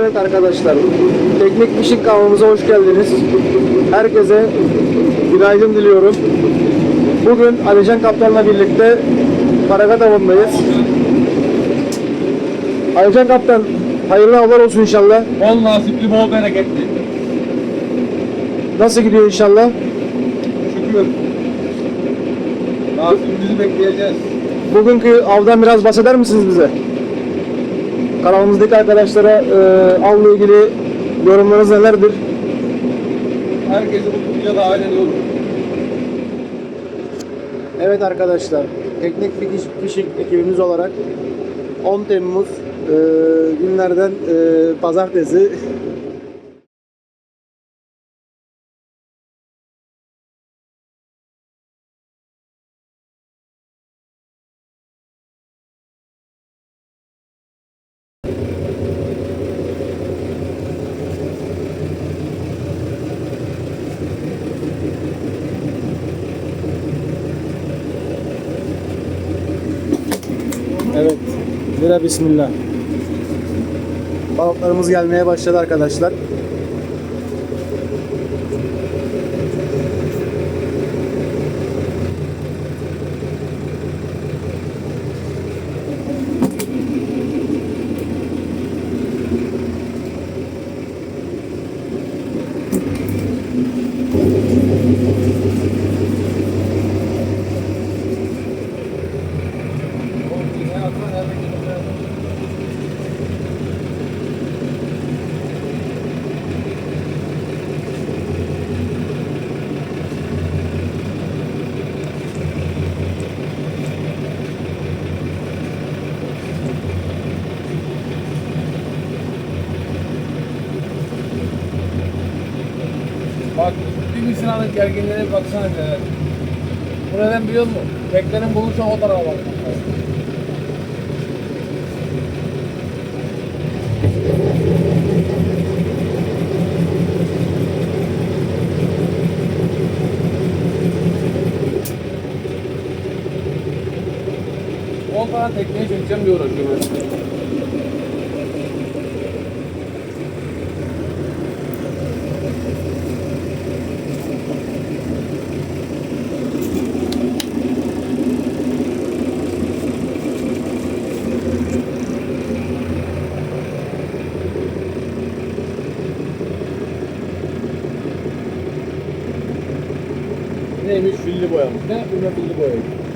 Evet arkadaşlar, Teknik Fişik kanalımıza hoş geldiniz. Herkese günaydın diliyorum. Bugün Alican Kaptan'la birlikte Paragat avındayız. Alican Kaptan, hayırlı avlar olsun inşallah. Bol nasipli, bol bereketli. Nasıl gidiyor inşallah? Şükür. Nasibimizi bekleyeceğiz. Bugünkü avdan biraz bahseder misiniz bize? Kanalımızdaki arkadaşlara e, avla ilgili yorumlarınız nelerdir? Herkesi bu videoya dahil ediyoruz. Evet arkadaşlar, Teknik Fishing ekibimiz olarak 10 Temmuz e, günlerden e, pazartesi Evet. Bira bismillah. Balıklarımız gelmeye başladı arkadaşlar. Bak bir misinanın gerginliğine baksana neler. Bu neden biliyor musun? Teklerin bulursa o tarafa bak. On tane tekneye çekeceğim diye uğraşıyorum. Neymiş filli boyamış. Ne? Bilmem filli boyamış.